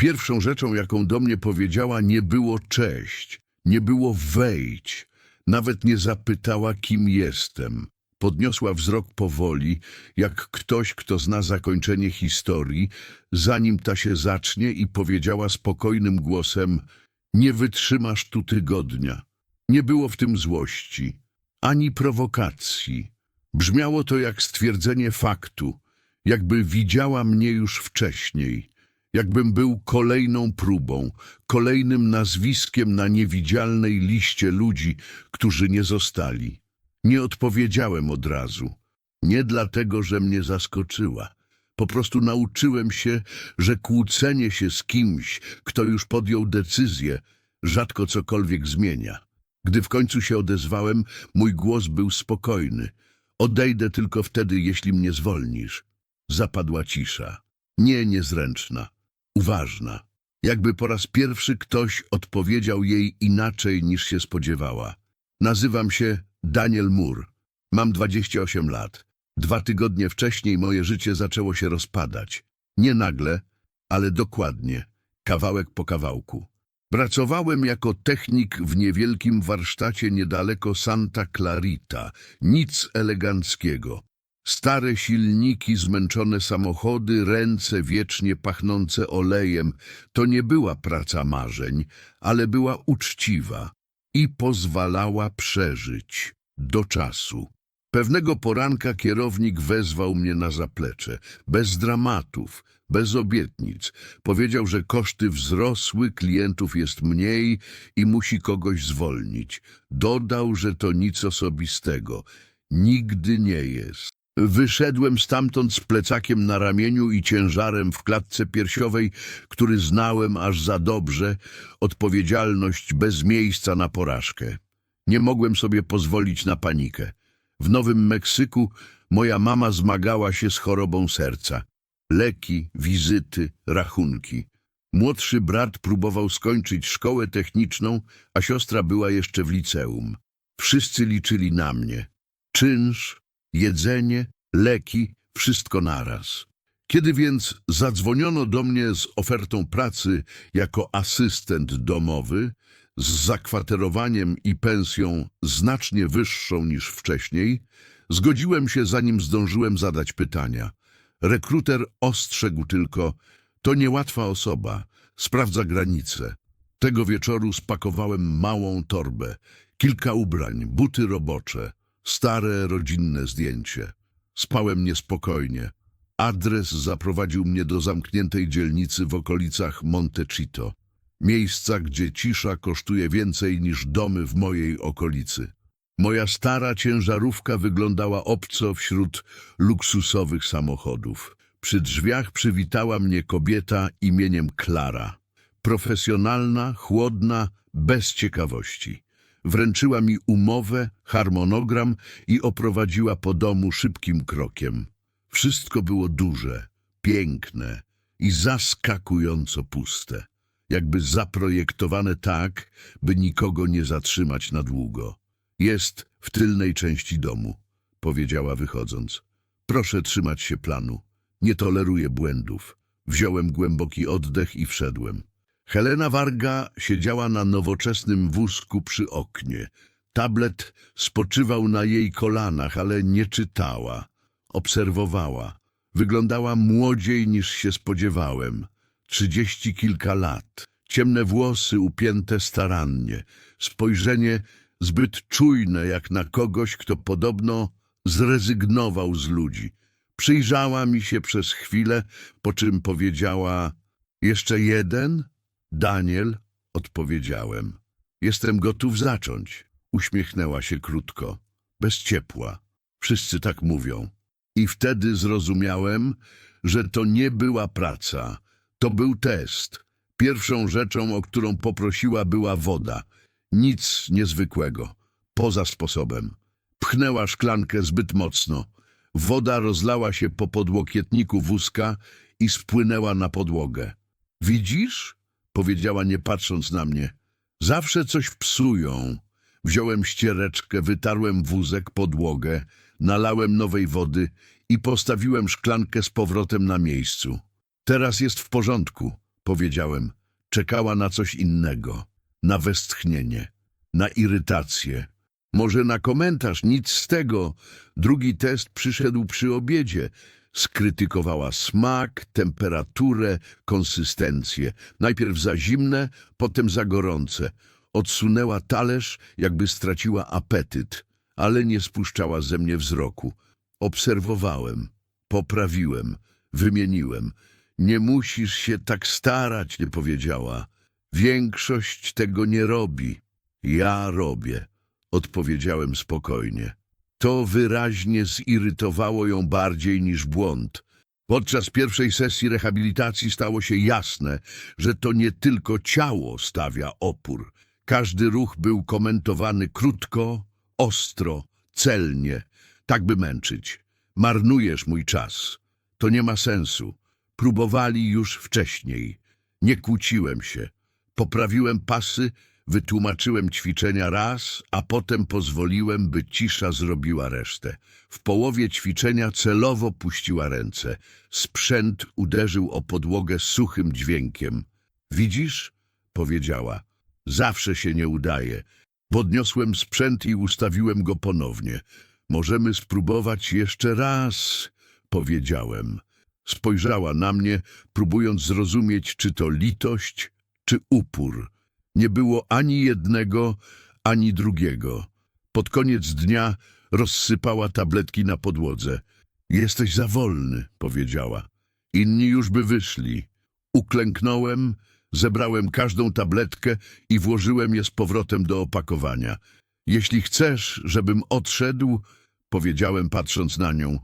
Pierwszą rzeczą, jaką do mnie powiedziała, nie było cześć, nie było wejdź. Nawet nie zapytała, kim jestem. Podniosła wzrok powoli, jak ktoś, kto zna zakończenie historii, zanim ta się zacznie i powiedziała spokojnym głosem Nie wytrzymasz tu tygodnia. Nie było w tym złości, ani prowokacji. Brzmiało to jak stwierdzenie faktu, jakby widziała mnie już wcześniej, jakbym był kolejną próbą, kolejnym nazwiskiem na niewidzialnej liście ludzi, którzy nie zostali. Nie odpowiedziałem od razu. Nie dlatego, że mnie zaskoczyła. Po prostu nauczyłem się, że kłócenie się z kimś, kto już podjął decyzję, rzadko cokolwiek zmienia. Gdy w końcu się odezwałem, mój głos był spokojny. Odejdę tylko wtedy, jeśli mnie zwolnisz. Zapadła cisza. Nie niezręczna, uważna. Jakby po raz pierwszy ktoś odpowiedział jej inaczej niż się spodziewała. Nazywam się Daniel Moore. Mam 28 lat. Dwa tygodnie wcześniej moje życie zaczęło się rozpadać. Nie nagle, ale dokładnie, kawałek po kawałku. Pracowałem jako technik w niewielkim warsztacie niedaleko Santa Clarita. Nic eleganckiego. Stare silniki, zmęczone samochody, ręce wiecznie pachnące olejem. To nie była praca marzeń, ale była uczciwa i pozwalała przeżyć do czasu. Pewnego poranka kierownik wezwał mnie na zaplecze, bez dramatów, bez obietnic. Powiedział, że koszty wzrosły, klientów jest mniej i musi kogoś zwolnić. Dodał, że to nic osobistego. Nigdy nie jest. Wyszedłem stamtąd z plecakiem na ramieniu i ciężarem w klatce piersiowej, który znałem aż za dobrze, odpowiedzialność bez miejsca na porażkę. Nie mogłem sobie pozwolić na panikę. W Nowym Meksyku moja mama zmagała się z chorobą serca. Leki, wizyty, rachunki. Młodszy brat próbował skończyć szkołę techniczną, a siostra była jeszcze w liceum. Wszyscy liczyli na mnie. Czynsz, jedzenie, leki, wszystko naraz. Kiedy więc zadzwoniono do mnie z ofertą pracy jako asystent domowy, z zakwaterowaniem i pensją znacznie wyższą niż wcześniej, zgodziłem się zanim zdążyłem zadać pytania. Rekruter ostrzegł tylko, to niełatwa osoba, sprawdza granice. Tego wieczoru spakowałem małą torbę, kilka ubrań, buty robocze, stare rodzinne zdjęcie. Spałem niespokojnie. Adres zaprowadził mnie do zamkniętej dzielnicy w okolicach Montecito. Miejsca, gdzie cisza kosztuje więcej niż domy w mojej okolicy. Moja stara ciężarówka wyglądała obco wśród luksusowych samochodów. Przy drzwiach przywitała mnie kobieta imieniem Klara. Profesjonalna, chłodna, bez ciekawości. Wręczyła mi umowę, harmonogram i oprowadziła po domu szybkim krokiem. Wszystko było duże, piękne i zaskakująco puste, jakby zaprojektowane tak, by nikogo nie zatrzymać na długo. Jest w tylnej części domu, powiedziała wychodząc. Proszę trzymać się planu. Nie toleruję błędów. Wziąłem głęboki oddech i wszedłem. Helena Warga siedziała na nowoczesnym wózku przy oknie. Tablet spoczywał na jej kolanach, ale nie czytała. Obserwowała. Wyglądała młodziej niż się spodziewałem. Trzydzieści kilka lat. Ciemne włosy upięte starannie. Spojrzenie zbyt czujne jak na kogoś, kto podobno zrezygnował z ludzi. Przyjrzała mi się przez chwilę, po czym powiedziała jeszcze jeden? Daniel, odpowiedziałem. Jestem gotów zacząć. Uśmiechnęła się krótko, bez ciepła. Wszyscy tak mówią. I wtedy zrozumiałem, że to nie była praca, to był test. Pierwszą rzeczą, o którą poprosiła, była woda. Nic niezwykłego, poza sposobem. Pchnęła szklankę zbyt mocno. Woda rozlała się po podłokietniku wózka i spłynęła na podłogę. Widzisz? Powiedziała nie patrząc na mnie. Zawsze coś psują. Wziąłem ściereczkę, wytarłem wózek, podłogę, nalałem nowej wody i postawiłem szklankę z powrotem na miejscu. Teraz jest w porządku, powiedziałem. Czekała na coś innego, na westchnienie, na irytację. Może na komentarz, nic z tego. Drugi test przyszedł przy obiedzie. Skrytykowała smak, temperaturę, konsystencję. Najpierw za zimne, potem za gorące. Odsunęła talerz, jakby straciła apetyt, ale nie spuszczała ze mnie wzroku. Obserwowałem, poprawiłem, wymieniłem. Nie musisz się tak starać, nie powiedziała. Większość tego nie robi. Ja robię, odpowiedziałem spokojnie. To wyraźnie zirytowało ją bardziej niż błąd. Podczas pierwszej sesji rehabilitacji stało się jasne, że to nie tylko ciało stawia opór. Każdy ruch był komentowany krótko, ostro, celnie, tak by męczyć. Marnujesz mój czas. To nie ma sensu. Próbowali już wcześniej. Nie kłóciłem się. Poprawiłem pasy, wytłumaczyłem ćwiczenia raz, a potem pozwoliłem, by cisza zrobiła resztę. W połowie ćwiczenia celowo puściła ręce. Sprzęt uderzył o podłogę suchym dźwiękiem. Widzisz? powiedziała. Zawsze się nie udaje. Podniosłem sprzęt i ustawiłem go ponownie. Możemy spróbować jeszcze raz, powiedziałem. Spojrzała na mnie, próbując zrozumieć, czy to litość, czy upór. Nie było ani jednego, ani drugiego. Pod koniec dnia rozsypała tabletki na podłodze. Jesteś za wolny, powiedziała. Inni już by wyszli. Uklęknąłem, zebrałem każdą tabletkę i włożyłem je z powrotem do opakowania. Jeśli chcesz, żebym odszedł, powiedziałem patrząc na nią,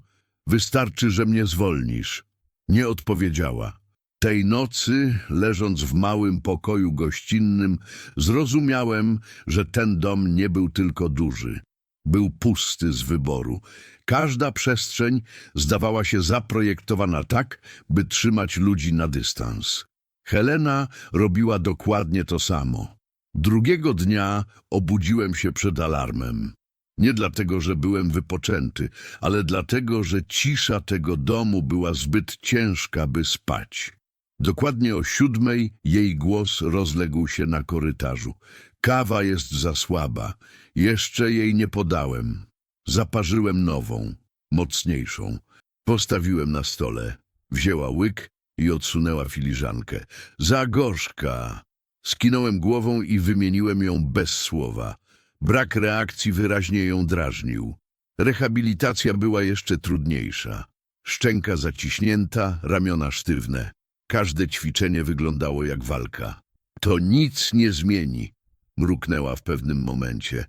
wystarczy, że mnie zwolnisz. Nie odpowiedziała. Tej nocy, leżąc w małym pokoju gościnnym, zrozumiałem, że ten dom nie był tylko duży. Był pusty z wyboru. Każda przestrzeń zdawała się zaprojektowana tak, by trzymać ludzi na dystans. Helena robiła dokładnie to samo. Drugiego dnia obudziłem się przed alarmem. Nie dlatego, że byłem wypoczęty, ale dlatego, że cisza tego domu była zbyt ciężka, by spać. Dokładnie o siódmej jej głos rozległ się na korytarzu. Kawa jest za słaba. Jeszcze jej nie podałem. Zaparzyłem nową, mocniejszą. Postawiłem na stole. Wzięła łyk i odsunęła filiżankę. Za gorzka! Skinąłem głową i wymieniłem ją bez słowa. Brak reakcji wyraźnie ją drażnił. Rehabilitacja była jeszcze trudniejsza. Szczęka zaciśnięta, ramiona sztywne. Każde ćwiczenie wyglądało jak walka. To nic nie zmieni, mruknęła w pewnym momencie.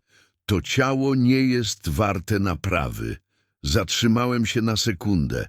To ciało nie jest warte naprawy. Zatrzymałem się na sekundę.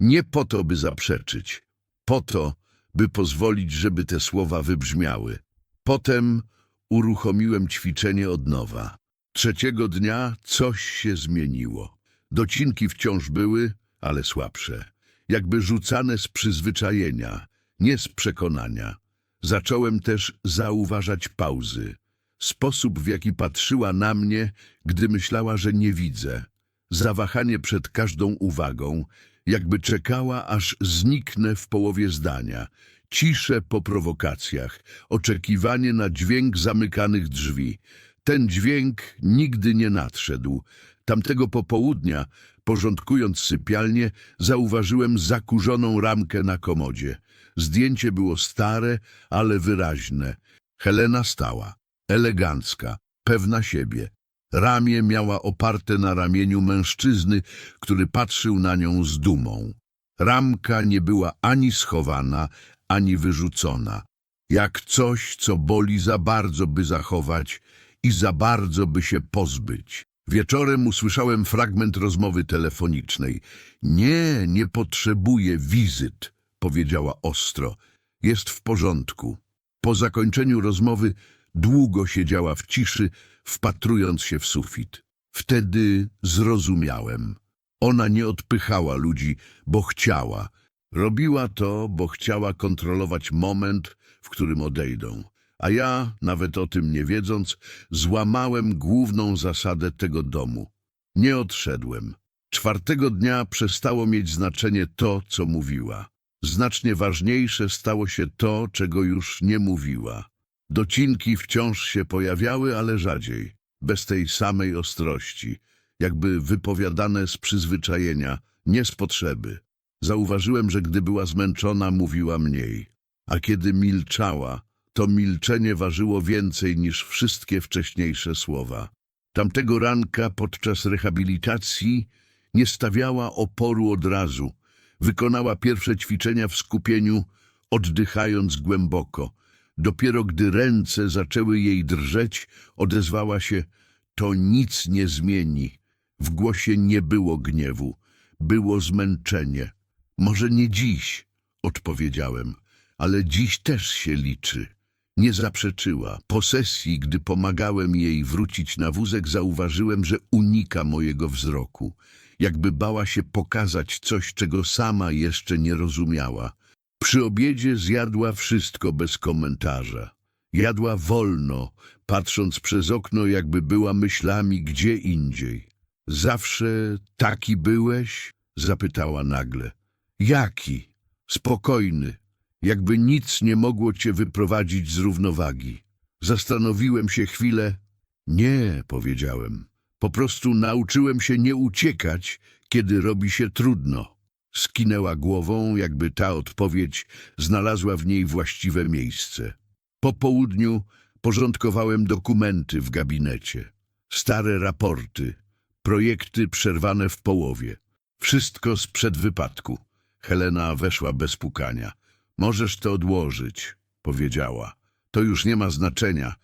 Nie po to, by zaprzeczyć. Po to, by pozwolić, żeby te słowa wybrzmiały. Potem uruchomiłem ćwiczenie od nowa. Trzeciego dnia coś się zmieniło. Docinki wciąż były, ale słabsze. Jakby rzucane z przyzwyczajenia, nie z przekonania. Zacząłem też zauważać pauzy. Sposób, w jaki patrzyła na mnie, gdy myślała, że nie widzę. Zawahanie przed każdą uwagą, jakby czekała, aż zniknę w połowie zdania. Ciszę po prowokacjach, oczekiwanie na dźwięk zamykanych drzwi. Ten dźwięk nigdy nie nadszedł. Tamtego popołudnia, porządkując sypialnię, zauważyłem zakurzoną ramkę na komodzie. Zdjęcie było stare, ale wyraźne. Helena stała, elegancka, pewna siebie. Ramię miała oparte na ramieniu mężczyzny, który patrzył na nią z dumą. Ramka nie była ani schowana, ani wyrzucona. Jak coś, co boli za bardzo, by zachować i za bardzo, by się pozbyć. Wieczorem usłyszałem fragment rozmowy telefonicznej. Nie, nie potrzebuję wizyt, powiedziała ostro. Jest w porządku. Po zakończeniu rozmowy długo siedziała w ciszy, wpatrując się w sufit. Wtedy zrozumiałem. Ona nie odpychała ludzi, bo chciała. Robiła to, bo chciała kontrolować moment, w którym odejdą. A ja, nawet o tym nie wiedząc, złamałem główną zasadę tego domu. Nie odszedłem. Czwartego dnia przestało mieć znaczenie to, co mówiła. Znacznie ważniejsze stało się to, czego już nie mówiła. Docinki wciąż się pojawiały, ale rzadziej, bez tej samej ostrości, jakby wypowiadane z przyzwyczajenia, nie z potrzeby. Zauważyłem, że gdy była zmęczona, mówiła mniej, a kiedy milczała, to milczenie ważyło więcej niż wszystkie wcześniejsze słowa. Tamtego ranka podczas rehabilitacji nie stawiała oporu od razu. Wykonała pierwsze ćwiczenia w skupieniu, oddychając głęboko. Dopiero gdy ręce zaczęły jej drżeć, odezwała się to nic nie zmieni. W głosie nie było gniewu, było zmęczenie. Może nie dziś, odpowiedziałem, ale dziś też się liczy. Nie zaprzeczyła. Po sesji, gdy pomagałem jej wrócić na wózek, zauważyłem, że unika mojego wzroku. Jakby bała się pokazać coś, czego sama jeszcze nie rozumiała. Przy obiedzie zjadła wszystko bez komentarza. Jadła wolno, patrząc przez okno, jakby była myślami gdzie indziej. Zawsze taki byłeś? zapytała nagle. Jaki? Spokojny, jakby nic nie mogło cię wyprowadzić z równowagi. Zastanowiłem się chwilę. Nie, powiedziałem. Po prostu nauczyłem się nie uciekać, kiedy robi się trudno. Skinęła głową, jakby ta odpowiedź znalazła w niej właściwe miejsce. Po południu porządkowałem dokumenty w gabinecie. Stare raporty, projekty przerwane w połowie. Wszystko sprzed wypadku. Helena weszła bez pukania. Możesz to odłożyć, powiedziała. To już nie ma znaczenia.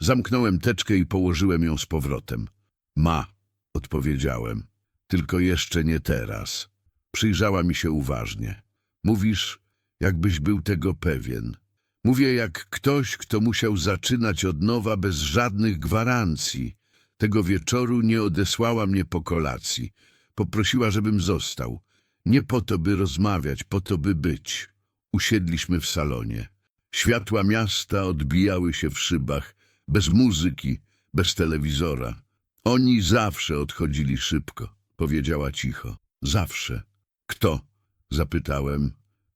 Zamknąłem teczkę i położyłem ją z powrotem. Ma, odpowiedziałem. Tylko jeszcze nie teraz. Przyjrzała mi się uważnie. Mówisz, jakbyś był tego pewien. Mówię jak ktoś, kto musiał zaczynać od nowa bez żadnych gwarancji. Tego wieczoru nie odesłała mnie po kolacji. Poprosiła, żebym został. Nie po to, by rozmawiać, po to, by być. Usiedliśmy w salonie. Światła miasta odbijały się w szybach, bez muzyki, bez telewizora. Oni zawsze odchodzili szybko, powiedziała cicho. Zawsze. Kto? Zapytałem.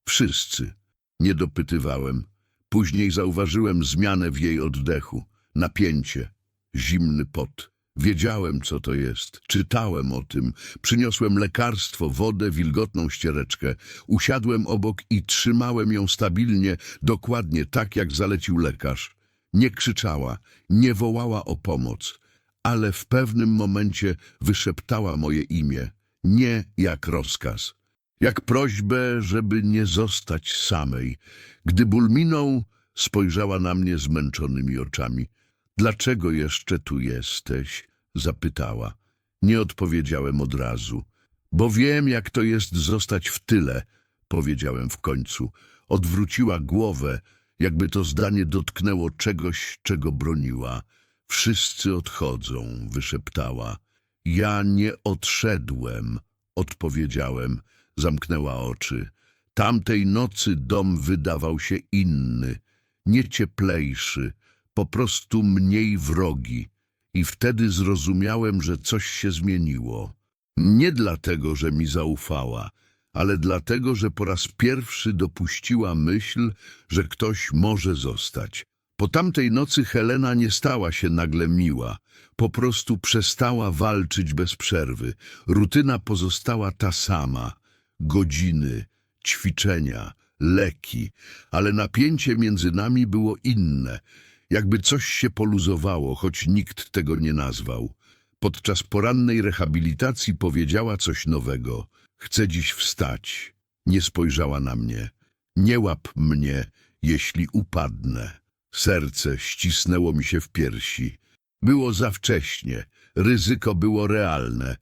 Wszyscy. Nie dopytywałem. Później zauważyłem zmianę w jej oddechu. Napięcie. Zimny pot. Wiedziałem, co to jest. Czytałem o tym. Przyniosłem lekarstwo, wodę, wilgotną ściereczkę. Usiadłem obok i trzymałem ją stabilnie, dokładnie tak, jak zalecił lekarz. Nie krzyczała, nie wołała o pomoc, ale w pewnym momencie wyszeptała moje imię. Nie jak rozkaz. Jak prośbę, żeby nie zostać samej. Gdy ból minął, spojrzała na mnie zmęczonymi oczami. Dlaczego jeszcze tu jesteś? zapytała. Nie odpowiedziałem od razu. Bo wiem, jak to jest zostać w tyle, powiedziałem w końcu. Odwróciła głowę, jakby to zdanie dotknęło czegoś, czego broniła. Wszyscy odchodzą, wyszeptała. Ja nie odszedłem, odpowiedziałem. Zamknęła oczy. Tamtej nocy dom wydawał się inny, nie cieplejszy, po prostu mniej wrogi. I wtedy zrozumiałem, że coś się zmieniło. Nie dlatego, że mi zaufała, ale dlatego, że po raz pierwszy dopuściła myśl, że ktoś może zostać. Po tamtej nocy Helena nie stała się nagle miła, po prostu przestała walczyć bez przerwy. Rutyna pozostała ta sama. Godziny, ćwiczenia, leki, ale napięcie między nami było inne, jakby coś się poluzowało, choć nikt tego nie nazwał. Podczas porannej rehabilitacji powiedziała coś nowego. Chcę dziś wstać. Nie spojrzała na mnie. Nie łap mnie, jeśli upadnę. Serce ścisnęło mi się w piersi. Było za wcześnie. Ryzyko było realne.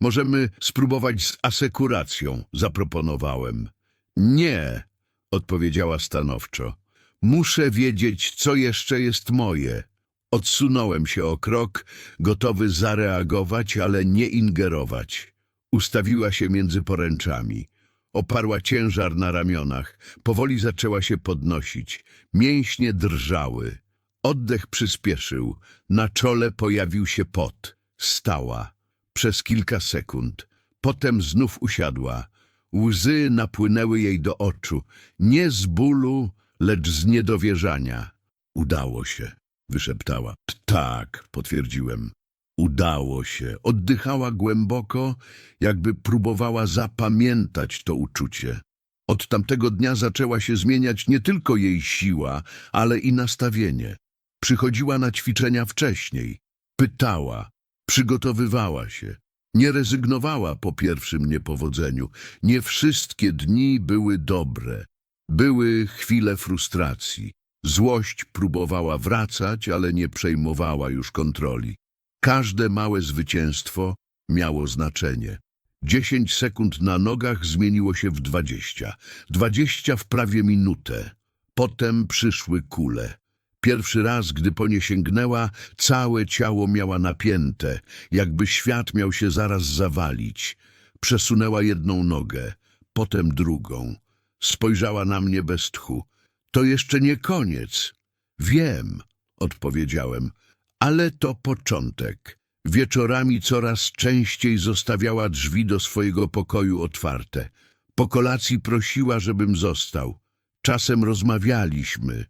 Możemy spróbować z asekuracją, zaproponowałem. Nie, odpowiedziała stanowczo. Muszę wiedzieć, co jeszcze jest moje. Odsunąłem się o krok, gotowy zareagować, ale nie ingerować. Ustawiła się między poręczami. Oparła ciężar na ramionach. Powoli zaczęła się podnosić. Mięśnie drżały. Oddech przyspieszył. Na czole pojawił się pot. Stała. Przez kilka sekund. Potem znów usiadła. Łzy napłynęły jej do oczu, nie z bólu, lecz z niedowierzania. Udało się, wyszeptała. Tak, potwierdziłem. Udało się. Oddychała głęboko, jakby próbowała zapamiętać to uczucie. Od tamtego dnia zaczęła się zmieniać nie tylko jej siła, ale i nastawienie. Przychodziła na ćwiczenia wcześniej, pytała, przygotowywała się. Nie rezygnowała po pierwszym niepowodzeniu. Nie wszystkie dni były dobre. Były chwile frustracji. Złość próbowała wracać, ale nie przejmowała już kontroli. Każde małe zwycięstwo miało znaczenie. Dziesięć sekund na nogach zmieniło się w dwadzieścia. Dwadzieścia w prawie minutę. Potem przyszły kule. Pierwszy raz, gdy po nie sięgnęła, całe ciało miała napięte, jakby świat miał się zaraz zawalić. Przesunęła jedną nogę, potem drugą. Spojrzała na mnie bez tchu. To jeszcze nie koniec. Wiem, odpowiedziałem, ale to początek. Wieczorami coraz częściej zostawiała drzwi do swojego pokoju otwarte. Po kolacji prosiła, żebym został. Czasem rozmawialiśmy,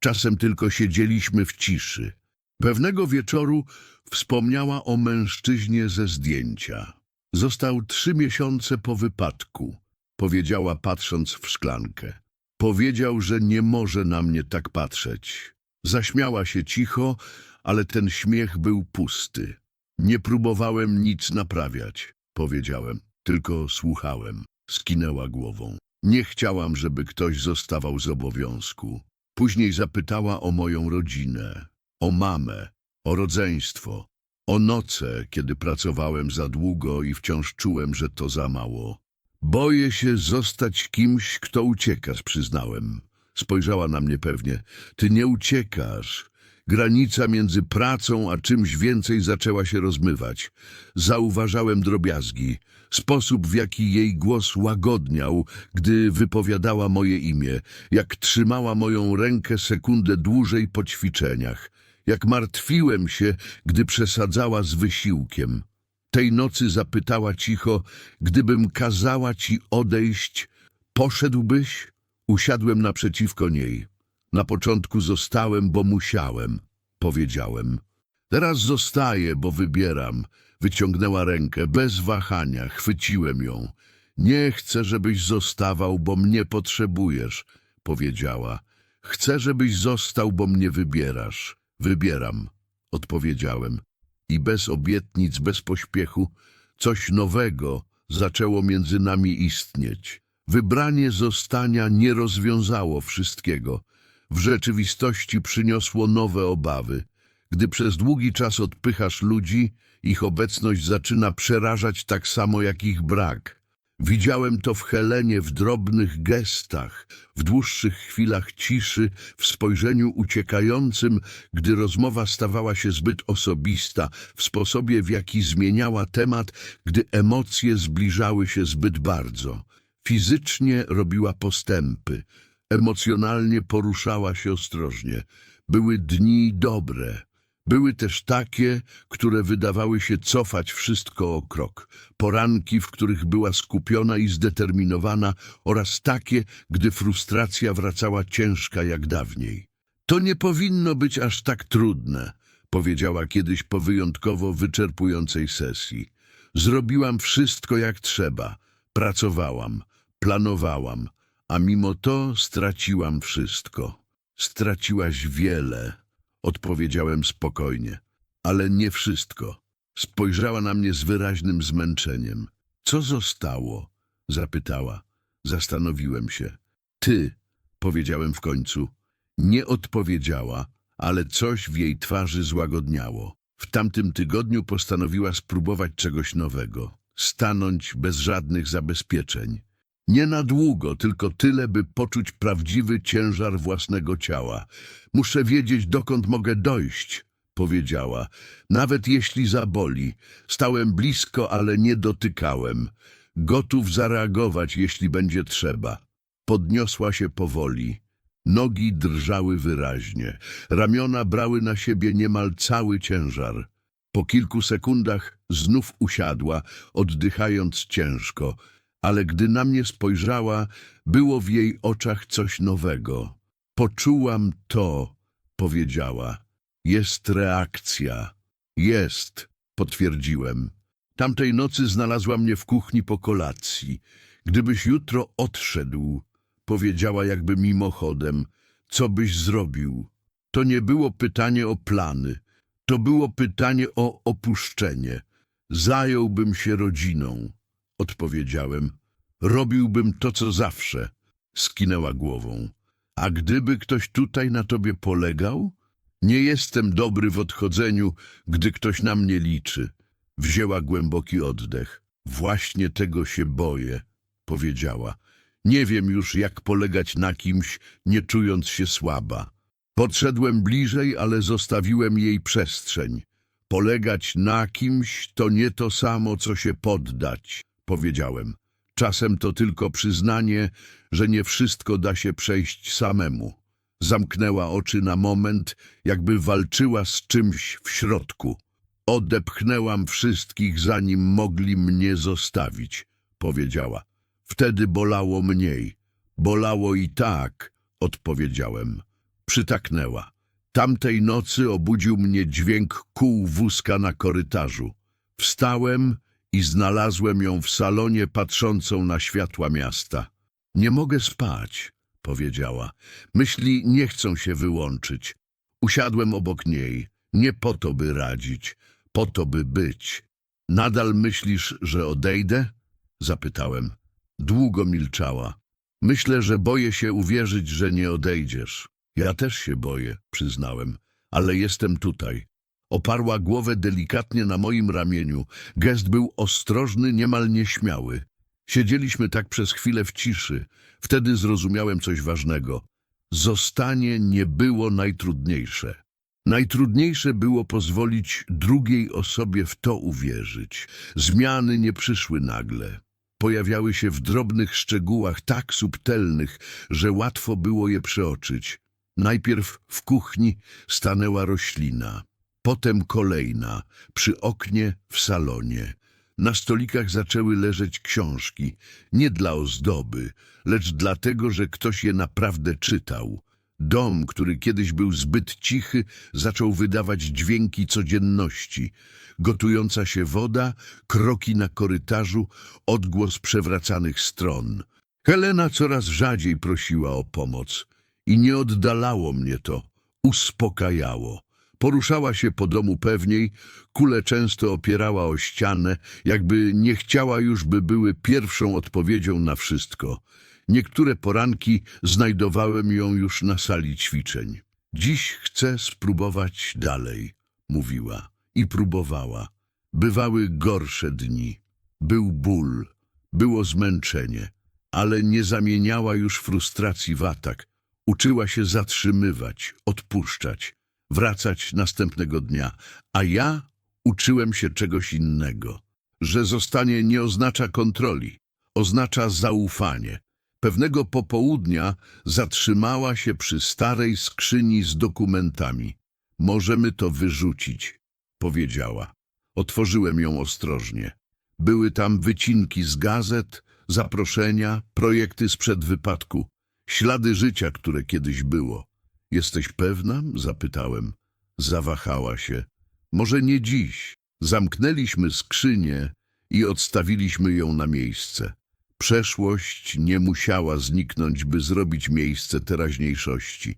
czasem tylko siedzieliśmy w ciszy. Pewnego wieczoru wspomniała o mężczyźnie ze zdjęcia. Został trzy miesiące po wypadku, powiedziała patrząc w szklankę. Powiedział, że nie może na mnie tak patrzeć. Zaśmiała się cicho, ale ten śmiech był pusty. Nie próbowałem nic naprawiać, powiedziałem, tylko słuchałem. Skinęła głową. Nie chciałam, żeby ktoś zostawał z obowiązku. Później zapytała o moją rodzinę, o mamę, o rodzeństwo, o noce, kiedy pracowałem za długo i wciąż czułem, że to za mało. Boję się zostać kimś, kto uciekasz, przyznałem. Spojrzała na mnie pewnie. Ty nie uciekasz. Granica między pracą a czymś więcej zaczęła się rozmywać. Zauważałem drobiazgi, sposób w jaki jej głos łagodniał, gdy wypowiadała moje imię, jak trzymała moją rękę sekundę dłużej po ćwiczeniach, jak martwiłem się, gdy przesadzała z wysiłkiem. Tej nocy zapytała cicho, gdybym kazała ci odejść, poszedłbyś? Usiadłem naprzeciwko niej. Na początku zostałem, bo musiałem, powiedziałem. Teraz zostaję, bo wybieram. Wyciągnęła rękę, bez wahania, chwyciłem ją. Nie chcę, żebyś zostawał, bo mnie potrzebujesz, powiedziała. Chcę, żebyś został, bo mnie wybierasz. Wybieram, odpowiedziałem. I bez obietnic, bez pośpiechu, coś nowego zaczęło między nami istnieć. Wybranie zostania nie rozwiązało wszystkiego. W rzeczywistości przyniosło nowe obawy. Gdy przez długi czas odpychasz ludzi, ich obecność zaczyna przerażać tak samo jak ich brak. Widziałem to w Helenie w drobnych gestach, w dłuższych chwilach ciszy, w spojrzeniu uciekającym, gdy rozmowa stawała się zbyt osobista, w sposobie, w jaki zmieniała temat, gdy emocje zbliżały się zbyt bardzo. Fizycznie robiła postępy, emocjonalnie poruszała się ostrożnie. Były dni dobre. Były też takie, które wydawały się cofać wszystko o krok. Poranki, w których była skupiona i zdeterminowana oraz takie, gdy frustracja wracała ciężka jak dawniej. To nie powinno być aż tak trudne, powiedziała kiedyś po wyjątkowo wyczerpującej sesji. Zrobiłam wszystko jak trzeba. Pracowałam, planowałam, a mimo to straciłam wszystko. Straciłaś wiele, odpowiedziałem spokojnie, ale nie wszystko. Spojrzała na mnie z wyraźnym zmęczeniem. Co zostało? zapytała. Zastanowiłem się. Ty, powiedziałem w końcu. Nie odpowiedziała, ale coś w jej twarzy złagodniało. W tamtym tygodniu postanowiła spróbować czegoś nowego. Stanąć bez żadnych zabezpieczeń. Nie na długo, tylko tyle, by poczuć prawdziwy ciężar własnego ciała. Muszę wiedzieć, dokąd mogę dojść, powiedziała. Nawet jeśli zaboli. Stałem blisko, ale nie dotykałem. Gotów zareagować, jeśli będzie trzeba. Podniosła się powoli. Nogi drżały wyraźnie. Ramiona brały na siebie niemal cały ciężar. Po kilku sekundach znów usiadła, oddychając ciężko. Ale gdy na mnie spojrzała, było w jej oczach coś nowego. Poczułam to, powiedziała. Jest reakcja. Jest, potwierdziłem. Tamtej nocy znalazła mnie w kuchni po kolacji. Gdybyś jutro odszedł, powiedziała jakby mimochodem, co byś zrobił? To nie było pytanie o plany, to było pytanie o opuszczenie. Zająłbym się rodziną, odpowiedziałem. Robiłbym to, co zawsze, skinęła głową. A gdyby ktoś tutaj na tobie polegał? Nie jestem dobry w odchodzeniu, gdy ktoś na mnie liczy. Wzięła głęboki oddech. Właśnie tego się boję, powiedziała. Nie wiem już, jak polegać na kimś, nie czując się słaba. Podszedłem bliżej, ale zostawiłem jej przestrzeń. Polegać na kimś to nie to samo, co się poddać, powiedziałem. Czasem to tylko przyznanie, że nie wszystko da się przejść samemu. Zamknęła oczy na moment, jakby walczyła z czymś w środku. Odepchnęłam wszystkich, zanim mogli mnie zostawić, powiedziała. Wtedy bolało mniej. Bolało i tak, odpowiedziałem. Przytaknęła. Tamtej nocy obudził mnie dźwięk kół wózka na korytarzu. Wstałem i znalazłem ją w salonie patrzącą na światła miasta. Nie mogę spać, powiedziała. Myśli nie chcą się wyłączyć. Usiadłem obok niej. Nie po to, by radzić, po to, by być. Nadal myślisz, że odejdę? Zapytałem. Długo milczała. Myślę, że boję się uwierzyć, że nie odejdziesz. Ja też się boję, przyznałem, ale jestem tutaj. Oparła głowę delikatnie na moim ramieniu. Gest był ostrożny, niemal nieśmiały. Siedzieliśmy tak przez chwilę w ciszy. Wtedy zrozumiałem coś ważnego. Zostanie nie było najtrudniejsze. Najtrudniejsze było pozwolić drugiej osobie w to uwierzyć. Zmiany nie przyszły nagle. Pojawiały się w drobnych szczegółach tak subtelnych, że łatwo było je przeoczyć. Najpierw w kuchni stanęła roślina, potem kolejna, przy oknie w salonie. Na stolikach zaczęły leżeć książki, nie dla ozdoby, lecz dlatego, że ktoś je naprawdę czytał. Dom, który kiedyś był zbyt cichy, zaczął wydawać dźwięki codzienności. Gotująca się woda, kroki na korytarzu, odgłos przewracanych stron. Helena coraz rzadziej prosiła o pomoc i nie oddalało mnie to, uspokajało. Poruszała się po domu pewniej, kule często opierała o ścianę, jakby nie chciała już, by były pierwszą odpowiedzią na wszystko. Niektóre poranki znajdowałem ją już na sali ćwiczeń. Dziś chcę spróbować dalej, mówiła i próbowała. Bywały gorsze dni. Był ból, było zmęczenie, ale nie zamieniała już frustracji w atak. Uczyła się zatrzymywać, odpuszczać, wracać następnego dnia, a ja uczyłem się czegoś innego. Że zostanie nie oznacza kontroli, oznacza zaufanie. Pewnego popołudnia zatrzymała się przy starej skrzyni z dokumentami. Możemy to wyrzucić, powiedziała. Otworzyłem ją ostrożnie. Były tam wycinki z gazet, zaproszenia, projekty sprzed wypadku, ślady życia, które kiedyś było. Jesteś pewna? zapytałem. Zawahała się. Może nie dziś. Zamknęliśmy skrzynię i odstawiliśmy ją na miejsce. Przeszłość nie musiała zniknąć, by zrobić miejsce teraźniejszości.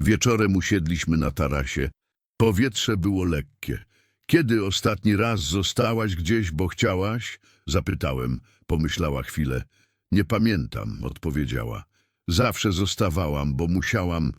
Wieczorem usiedliśmy na tarasie. Powietrze było lekkie. Kiedy ostatni raz zostałaś gdzieś, bo chciałaś? Zapytałem. Pomyślała chwilę. Nie pamiętam, odpowiedziała. Zawsze zostawałam, bo musiałam,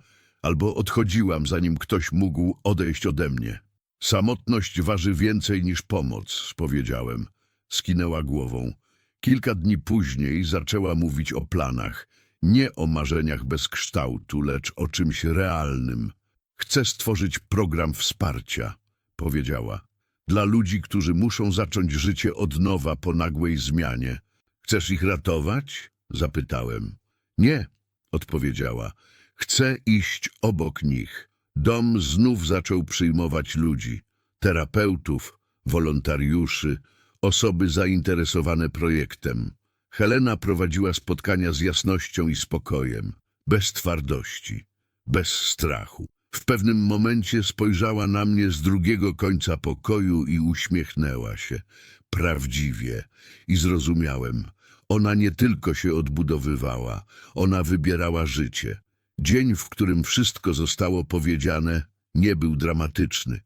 albo odchodziłam, zanim ktoś mógł odejść ode mnie. Samotność waży więcej niż pomoc, powiedziałem. Skinęła głową. Kilka dni później zaczęła mówić o planach. Nie o marzeniach bez kształtu, lecz o czymś realnym. Chcę stworzyć program wsparcia, powiedziała. Dla ludzi, którzy muszą zacząć życie od nowa po nagłej zmianie. Chcesz ich ratować? Zapytałem. Nie, odpowiedziała. Chcę iść obok nich. Dom znów zaczął przyjmować ludzi, terapeutów, wolontariuszy, osoby zainteresowane projektem. Helena prowadziła spotkania z jasnością i spokojem, bez twardości, bez strachu. W pewnym momencie spojrzała na mnie z drugiego końca pokoju i uśmiechnęła się, prawdziwie, i zrozumiałem. Ona nie tylko się odbudowywała, ona wybierała życie. Dzień, w którym wszystko zostało powiedziane, nie był dramatyczny.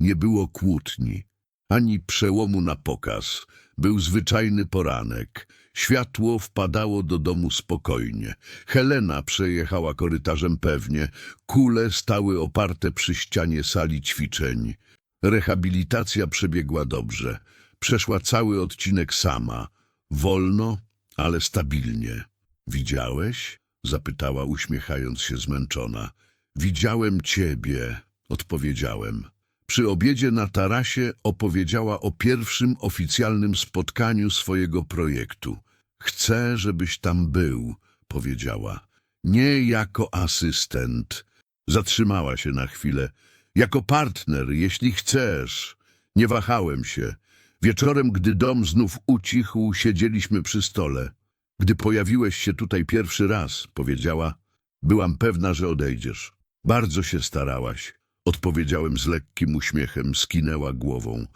Nie było kłótni, ani przełomu na pokaz. Był zwyczajny poranek. Światło wpadało do domu spokojnie. Helena przejechała korytarzem pewnie. Kule stały oparte przy ścianie sali ćwiczeń. Rehabilitacja przebiegła dobrze. Przeszła cały odcinek sama. Wolno, ale stabilnie. Widziałeś? Zapytała, uśmiechając się zmęczona. Widziałem ciebie, odpowiedziałem. Przy obiedzie na tarasie opowiedziała o pierwszym oficjalnym spotkaniu swojego projektu. Chcę, żebyś tam był, powiedziała. Nie jako asystent. Zatrzymała się na chwilę. Jako partner, jeśli chcesz. Nie wahałem się. Wieczorem, gdy dom znów ucichł, siedzieliśmy przy stole. Gdy pojawiłeś się tutaj pierwszy raz, powiedziała, byłam pewna, że odejdziesz. Bardzo się starałaś. Odpowiedziałem z lekkim uśmiechem, skinęła głową.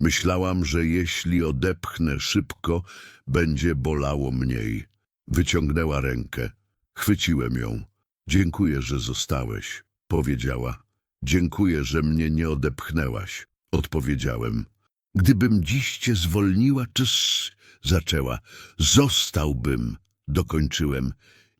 Myślałam, że jeśli odepchnę szybko, będzie bolało mniej. Wyciągnęła rękę. Chwyciłem ją. Dziękuję, że zostałeś, powiedziała. Dziękuję, że mnie nie odepchnęłaś, odpowiedziałem. Gdybym dziś cię zwolniła, czy zaczęła, zostałbym, dokończyłem.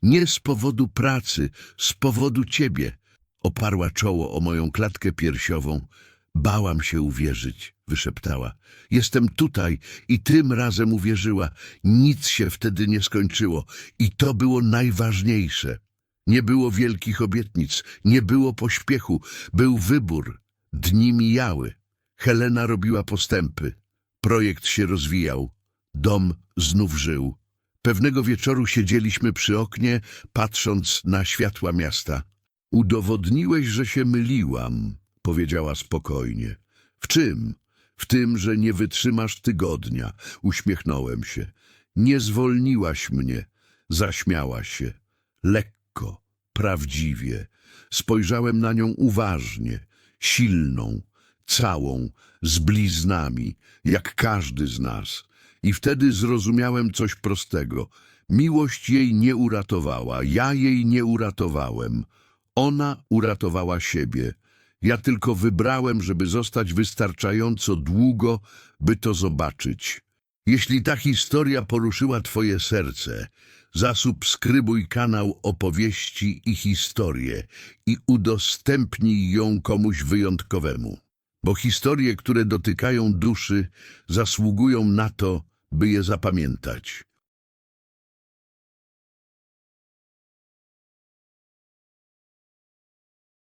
Nie z powodu pracy, z powodu ciebie. Oparła czoło o moją klatkę piersiową. Bałam się uwierzyć, wyszeptała. Jestem tutaj i tym razem uwierzyła. Nic się wtedy nie skończyło i to było najważniejsze. Nie było wielkich obietnic, nie było pośpiechu, był wybór. Dni mijały. Helena robiła postępy. Projekt się rozwijał. Dom znów żył. Pewnego wieczoru siedzieliśmy przy oknie, patrząc na światła miasta. Udowodniłeś, że się myliłam, powiedziała spokojnie. W czym? W tym, że nie wytrzymasz tygodnia. Uśmiechnąłem się. Nie zwolniłaś mnie. Zaśmiała się. Lekko, prawdziwie. Spojrzałem na nią uważnie, silną, całą, z bliznami, jak każdy z nas. I wtedy zrozumiałem coś prostego. Miłość jej nie uratowała, ja jej nie uratowałem. Ona uratowała siebie. Ja tylko wybrałem, żeby zostać wystarczająco długo, by to zobaczyć. Jeśli ta historia poruszyła Twoje serce, zasubskrybuj kanał Opowieści i Historie i udostępnij ją komuś wyjątkowemu. Bo historie, które dotykają duszy, zasługują na to, by je zapamiętać.